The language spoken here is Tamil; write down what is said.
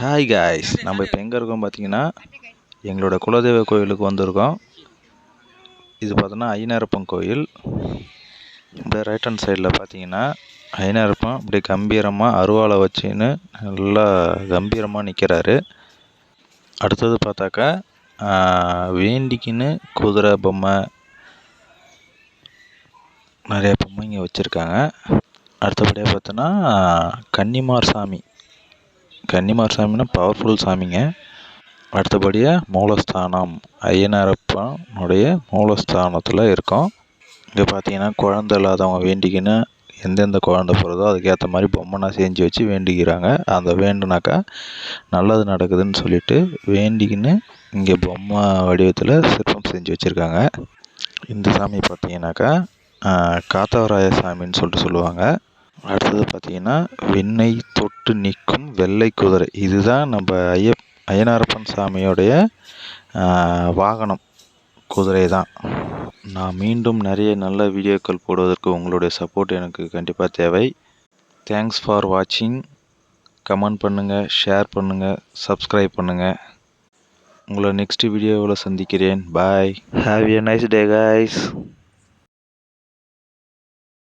ஹாய் காய்ஸ் நம்ம இப்போ எங்கே இருக்கோம் பார்த்தீங்கன்னா எங்களோட குலதெய்வ கோயிலுக்கு வந்திருக்கோம். இது பார்த்தோன்னா ஐநாரப்பன் கோயில். இந்த ரைட் ஹேண்ட் சைடில் பார்த்தீங்கன்னா ஐநாரப்பன் அப்படியே கம்பீரமாக அருவாளை வச்சுன்னு நல்லா கம்பீரமாக நிற்கிறாரு அடுத்தது பார்த்தாக்கா வேண்டிக்கின்னு குதிரை பொம்மை நிறைய பொம்மைங்க வச்சுருக்காங்க. அடுத்தபடியாக பார்த்தோன்னா கன்னிமார் சாமி. கன்னிமார் சாமின்னா பவர்ஃபுல் சாமிங்க. அடுத்தபடியாக மூலஸ்தானம் ஐயனாரப்பனுடைய மூலஸ்தானத்தில் இருக்கோம். இங்கே பார்த்தீங்கன்னா குழந்த இல்லாதவங்க வேண்டிக்கின்னு எந்தெந்த குழந்த போகிறதோ அதுக்கேற்ற மாதிரி பொம்மைனா செஞ்சு வச்சு வேண்டிக்கிறாங்க. அந்த வேண்டுனாக்கா நல்லது நடக்குதுன்னு சொல்லிட்டு வேண்டிக்கின்னு இங்கே பொம்மை வடிவத்தில் சிற்பம் செஞ்சு வச்சுருக்காங்க. இந்த சாமி பார்த்தீங்கன்னாக்கா காத்தவராய சாமின்னு சொல்லிட்டு சொல்லுவாங்க. அடுத்தது பார்த்தீங்கன்னா வெண்ணெய் தொட்டு நிற்கும் வெள்ளை குதிரை. இதுதான் நம்ம ஐயப் ஐயனாரப்பன் சாமியோடைய வாகனம். குதிரை தான் நான் மீண்டும் நிறைய நல்ல வீடியோக்கள் போடுவதற்கு உங்களுடைய சப்போர்ட் எனக்கு கண்டிப்பாக தேவை. தேங்க்ஸ் ஃபார் வாட்சிங் கமெண்ட் பண்ணுங்கள் ஷேர் பண்ணுங்கள் சப்ஸ்கிரைப் பண்ணுங்கள் உங்களை நெக்ஸ்ட் வீடியோவில் சந்திக்கிறேன். Bye have a nice day guys